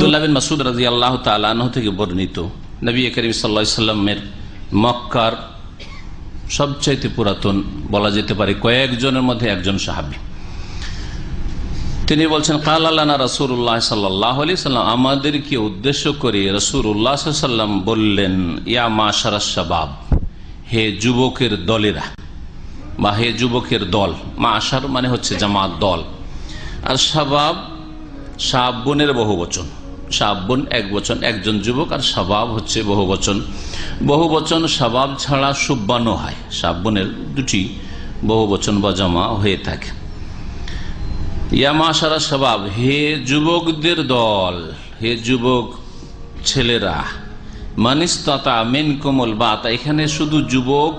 আবদুল্লাহ বিন মাসুদ রাজি আল্লাহ তালাহ থেকে বর্ণিত নবী করিম সাল্লা সাল্লামের মক্কার সবচাইতে পুরাতন, বলা যেতে পারে কয়েকজনের মধ্যে একজন সাহাবি। তিনি বলছেন, কাল আল্লাহ রসুল্লাহ সাল্লাহ আলি সাল্লাম, আমাদেরকে উদ্দেশ্য করে রসুল্লাহ সাল্লাম বললেন, ইয়া মা শাবাব, হে যুবকের দলেরা, বা হে যুবকের দল মা আশার মানে হচ্ছে জামাত দল, আর শাবাব সাবনের বহু বচন সাবন এক বচন, একজন যুবক আর সাবাব হচ্ছে বহু বচন। বহু বচন সাবাব ছাড়া সুব্বানো হয়। সাবনের দুটি বহু বচন বা জমা হয়ে থাকে। ইয়ামা সারা স্বভাব, হে যুবকদের দল, হে যুবক ছেলেরা মানিস্ততা মেন কোমল বা এখানে শুধু যুবক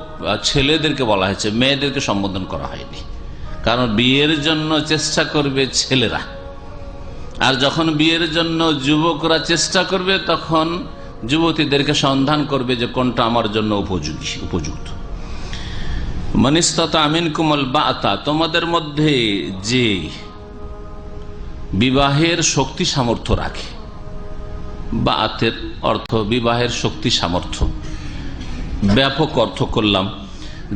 ছেলেদেরকে বলা হয়েছে, মেয়েদেরকে সম্বোধন করা হয়নি। কারণ বিয়ের জন্য চেষ্টা করবে ছেলেরা। আর যখন বিয়ের জন্য যুবকরা চেষ্টা করবে, তখন যুবতীদেরকে সন্ধান করবে যে কোনটা আমার জন্য উপযোগী, উপযুক্ত। মনিস্ততা আমিন কুমল বাতা, তোমাদের মধ্যে যে বিবাহের শক্তি সামর্থ্য রাখে বা আতের অর্থ বিবাহের শক্তি সামর্থ্য, ব্যাপক অর্থ করলাম,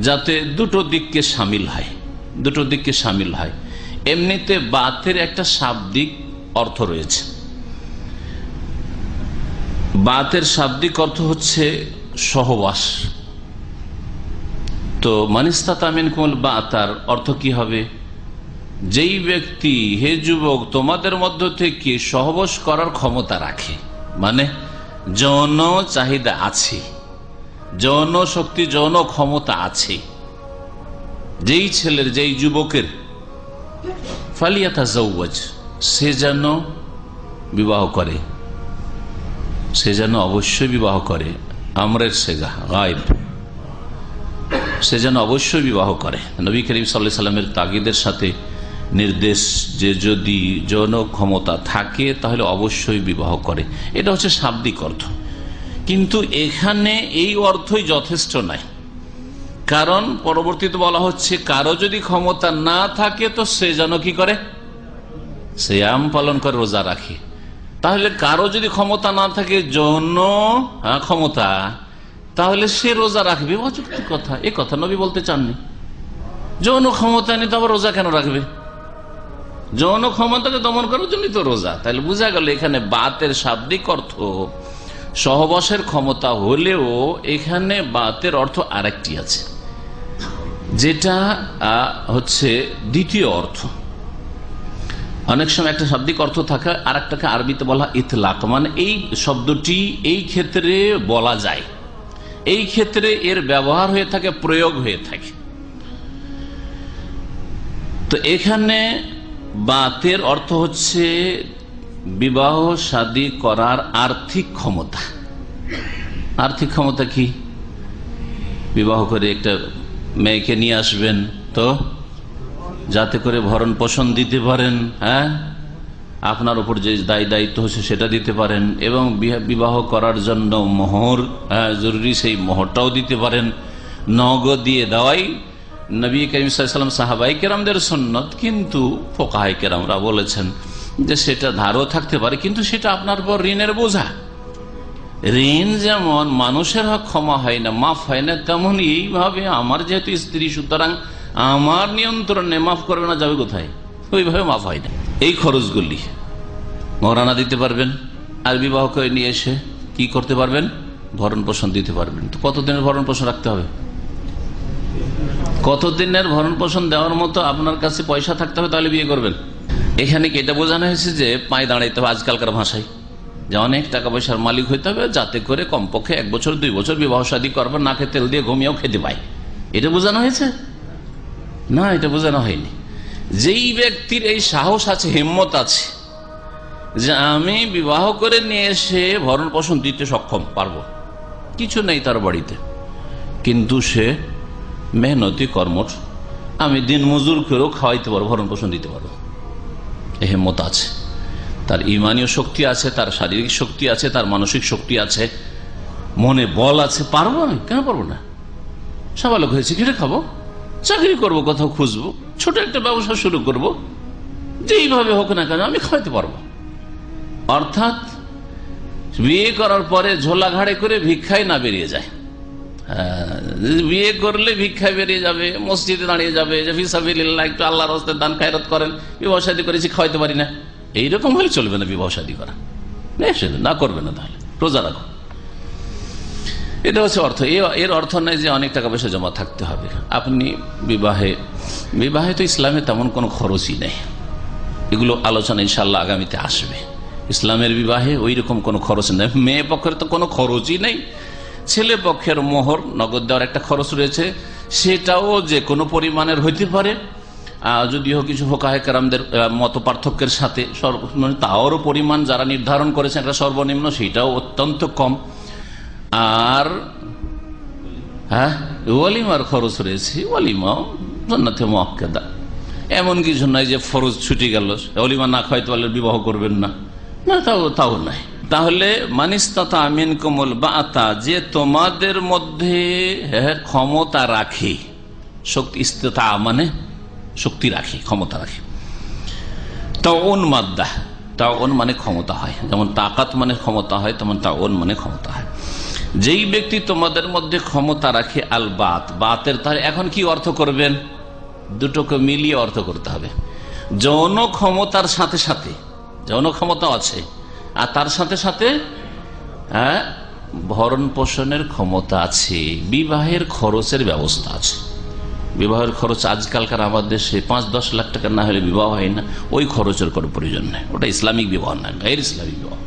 যাতে দুটো দিককে সামিল হয়, দুটো দিককে সামিল হয়। এমনিতে বাতের একটা শাব্দিক অর্থ রয়েছে। বাতের শাব্দিক অর্থ হচ্ছে সহবাস। তো মানিস্তা তামিন কুমল, বা তার অর্থ কি হবে? যেই ব্যক্তি, হে যুবক, তোমাদের মধ্য থেকে সহবাস করার ক্ষমতা রাখে মানে যৌন চাহিদা আছে, যৌন শক্তি, যৌন ক্ষমতা আছে। যেই ছেলের, যেই যুবকের ফালিয়াতা জৌজ সে যেন বিবাহ করে, সে যেন অবশ্যই বিবাহ করে, আমরের সেগা, গায়েব। সে যেন অবশ্যই বিবাহ করে। নবী করিম সাল্লা সাল্লামের তাগিদের সাথে নির্দেশ যে যদি যৌন ক্ষমতা থাকে, তাহলে অবশ্যই বিবাহ করে। এটা হচ্ছে শাব্দিক অর্থ। কিন্তু এখানে এই অর্থই যথেষ্ট নাই কারণ পরবর্তীতে বলা হচ্ছে, কারও যদি ক্ষমতা না থাকে, তো সে যেন কি করে? সে পালন করে রোজা রাখে। তাহলে কারও যদি ক্ষমতা না থাকে যৌন হ্যাঁ, ক্ষমতা তাহলে সে রোজা রাখবে। অযুক্তি কথা এ কথা নবী বলতে চাননি। যৌন ক্ষমতা নেই তো আবার রোজা কেন রাখবে? যৌন ক্ষমতাকে দমন করার জন্যই তো রোজা। তাহলে বোঝা গেল এখানে বাতের শাব্দিক অর্থ সহবাসের ক্ষমতা হলেও এখানে বাতের অর্থ আরেকটি আছে যেটা হচ্ছে দ্বিতীয় অর্থ। অনেক সময় একটা শাব্দিক অর্থ থাকে আর একটাকে আরবিতে বলা ইতলাক। মানে এই শব্দটি এই ক্ষেত্রে বলা যায়। এই ক্ষেত্রে এর ব্যবহার হয়ে থাকে, প্রয়োগ হয়ে থাকে। তো এখানে বাতের অর্থ হচ্ছে বিবাহ শাদী করার আর্থিক ক্ষমতা। আর্থিক ক্ষমতা কি? বিবাহ করে একটা মেয়েকে নিয়ে আসবেন, তো যাতে করে ভরণ পোষণ দিতে পারেন হ্যাঁ? আপনার উপর যে দায়ী দায়িত্ব হচ্ছে সেটা দিতে পারেন এবং বিবাহ করার জন্য মোহর হ্যাঁ, জরুরি সেই মোহরটাও দিতে পারেন। নগদ দিয়ে দেওয়াই নবী করিম সাহাবাই কেরামদের সন্ন্যত কিন্তু ফোকাহাই কেরামরা বলেছেন যে সেটা ধারও থাকতে পারে কিন্তু সেটা আপনার পর ঋণের বোঝা। ঋণ যেমন মানুষের ক্ষমা হয় না মাফ হয় না তেমন এইভাবে আমার যেহেতু স্ত্রী সুতরাং আমার নিয়ন্ত্রণে মাফ করবে না, যাবে কোথায়? ওইভাবে মাফ হয় না। এই খরচগুলি মহারানা দিতে পারবেন, আর বিবাহ করে নিয়ে এসে কি করতে পারবেন? ভরণ পোষণ দিতে পারবেন। তো কতদিনের ভরণ পোষণ রাখতে হবে? কতদিনের ভরণ পোষণ দেওয়ার মতো আপনার কাছে পয়সা থাকতে হবে, তাহলে বিয়ে করবেন। এখানে কি এটা বোঝানো হয়েছে যে পায়ে দাঁড়াইতে হবে আজকালকার ভাষায়? যে অনেক টাকা পয়সার মালিক হইতে হবে, যাতে করে কমপক্ষে এক বছর, দুই বছর বিবাহ শাদী করবার, নাকে তেল দিয়ে ঘুমিয়েও খেতে পায়। এটা বোঝানো হয়েছে? না, এটা বোঝানো হয়নি। যেই ব্যক্তির এই সাহস আছে, হিম্মত আছে, যে আমি বিবাহ করে নিয়ে এসে ভরণ পোষণ দিতে সক্ষম, পারব। কিছু নেই তার বাড়িতে। কিন্তু সে মেহনতি কর্মঠ, আমি দিন মজুর করেও খাওয়াইতে পারব, ভরণ পোষণ দিতে পারব। এ হেম্মত আছে। তার ইমানীয় শক্তি আছে, তার শারীরিক শক্তি আছে, তার মানসিক শক্তি আছে, মনে বল আছে, পারব আমি? কেন পারব না? সবালক হয়েছে ঘিরে খাব? চাকরি করব কোথাও খুঁজবো ছোট একটা ব্যবসা শুরু করব যেইভাবে হোক না কেন আমি খাওয়াতে পারব। অর্থাৎ বিয়ে করার পরে ঝোলা ঘাড়ে করে ভিক্ষায় না বেরিয়ে যায়। হ্যাঁ, বিয়ে করলে ভিক্ষায় বেরিয়ে যাবে মসজিদে দাঁড়িয়ে যাবে যে ফিসাবিল্লাহ একটু আল্লাহর হস্তে দান খায়রত করেন বিবাহ শাদী করেছি খাওয়াইতে পারি না। এইরকম হলে চলবে না বিবাহ শাদী করা। না করবে না তাহলে। রোজা রাখো। এটা হচ্ছে অর্থ। এর অর্থ নয় যে অনেক টাকা পয়সা জমা থাকতে হবে। আপনি বিবাহে বিবাহে তো ইসলামে তেমন কোনো খরচই নেই। এগুলো আলোচনা ইনশাল্লাহ আগামীতে আসবে। ইসলামের বিবাহে ওই রকম কোনো খরচ নেই। মেয়ে পক্ষের তো কোনো খরচই নেই। ছেলে পক্ষের মোহর, নগদ দেওয়ার একটা খরচ রয়েছে। সেটাও যে কোনো পরিমাণের হইতে পারে। যদিও কিছু ফোকাহেকারামদের মত পার্থক্যের সাথে মানে তাওরও পরিমাণ যারা নির্ধারণ করেছেন এটা সর্বনিম্ন, সেটাও অত্যন্ত কম। আর হ্যাঁ? ওয়ালিমার খরচ রয়েছে। ওয়ালিমাও জন্নাতে মহাক্কেদা এমন কিছু নাই যে ফরজ ছুটি গেল। অলিমা না খাইতে পারলে বিবাহ করবেন না। না তাও তাও নাই। তাহলে মানিস্তাতা আমিন কমল বা আতা যে তোমাদের মধ্যে হ্যাঁ, ক্ষমতা রাখে শক্তি ইস্তেতা মানে শক্তি রাখে ক্ষমতা রাখে। তাওন মাদ্দা তাওন মানে ক্ষমতা হয়। যেমন তাকাত মানে ক্ষমতা হয় তেমন তাওন মানে ক্ষমতা হয়। যেই ব্যক্তি তোমাদের মধ্যে ক্ষমতা রাখে আল বাত, বাতের তাহলে এখন কি অর্থ করবেন? দুটোকে মিলিয়ে অর্থ করতে হবে। যৌন ক্ষমতার সাথে সাথে, যৌন ক্ষমতা আছে, আর তার সাথে সাথে হ্যাঁ ভরণ পোষণের ক্ষমতা আছে, বিবাহের খরচের ব্যবস্থা আছে। বিবাহের খরচ আজকালকার আমাদের দেশে পাঁচ দশ লাখ টাকা না হলে বিবাহ হয় না, ওই খরচের কোনো প্রয়োজন নেই। ওটা ইসলামিক বিবাহ না গায়ের ইসলামিক বিবাহ।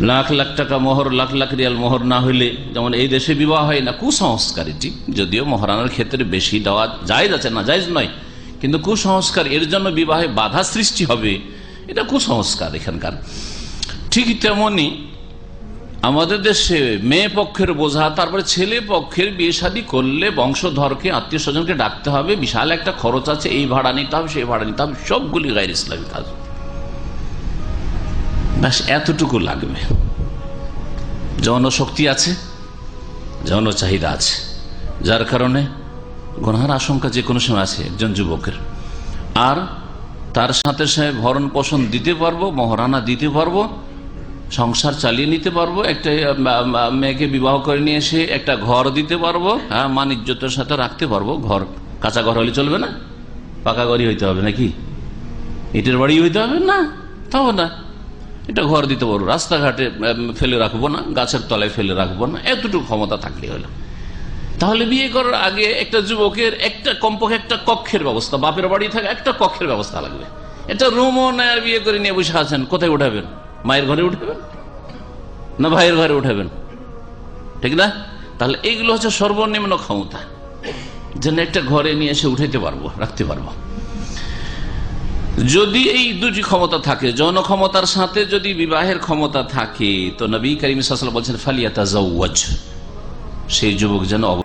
লাখ লাখ টাকা মোহর, লাখ লাখ রিয়াল মোহর না হইলে যেমন এই দেশে বিবাহ হয় না কুসংস্কার এটি যদিও মহারানার ক্ষেত্রে বেশি দেওয়া যায় আছে, না যায় নয়, কিন্তু কুসংস্কার এর জন্য বিবাহে বাধা সৃষ্টি হবে, এটা কুসংস্কার এখানকার। ঠিক তেমনি আমাদের দেশে মেয়ে পক্ষের বোঝা, তারপরে ছেলে পক্ষের বিয়ে শাদী করলে বংশধরকে, আত্মীয় স্বজনকে ডাকতে হবে, বিশাল একটা খরচ আছে, এই ভাড়া নিতে হবে, সেই ভাড়া নিতে হবে, সবগুলি গায়ের ইসলামী কাজ। ব্যাস এতটুকু লাগবে। যৌন শক্তি আছে যৌন চাহিদা আছে। যার কারণে গুনহার আশঙ্কা যে কোনো সময় আছে একজন যুবকের। আর তার সাথে সাথে ভরণ পোষণ দিতে পারব, মহারানা দিতে পারব, সংসার চালিয়ে নিতে পারব, একটা মেয়েকে বিবাহ করে নিয়ে এসে একটা ঘর দিতে পারব হ্যাঁ মানিজ্যতার সাথে রাখতে পারব, ঘর, কাঁচা ঘর হলে চলবে না? পাকা ঘরই হইতে হবে নাকি? ইটের বাড়ি হইতে হবে না? তাও না। এটা ঘর দিতে পারব রাস্তাঘাটে ফেলে রাখব না, গাছের তলায় ফেলে রাখব না, এতটুকু ক্ষমতা থাকলে হলো। তাহলে বিয়ে করার আগে একটা যুবকের একটা কমপক্ষে একটা কক্ষের ব্যবস্থা, বাপের বাড়ি থাকে একটা কক্ষের ব্যবস্থা লাগবে। এটা রুমও নেয় বিয়ে করে নিয়ে বসে আছেন, কোথায় উঠাবেন? মায়ের ঘরে উঠাবেন? না ভাইয়ের ঘরে উঠাবেন? ঠিক না? তাহলে এইগুলো হচ্ছে সর্বনিম্ন ক্ষমতা, যেন একটা ঘরে নিয়ে এসে উঠাইতে পারব, রাখতে পারব। যদি এই দুটি ক্ষমতা থাকে, যৌন ক্ষমতার সাথে যদি বিবাহের ক্ষমতা থাকে, তো নবী করিম বলছেন বলছেন ফালিয়াতা সেই যুবক যেন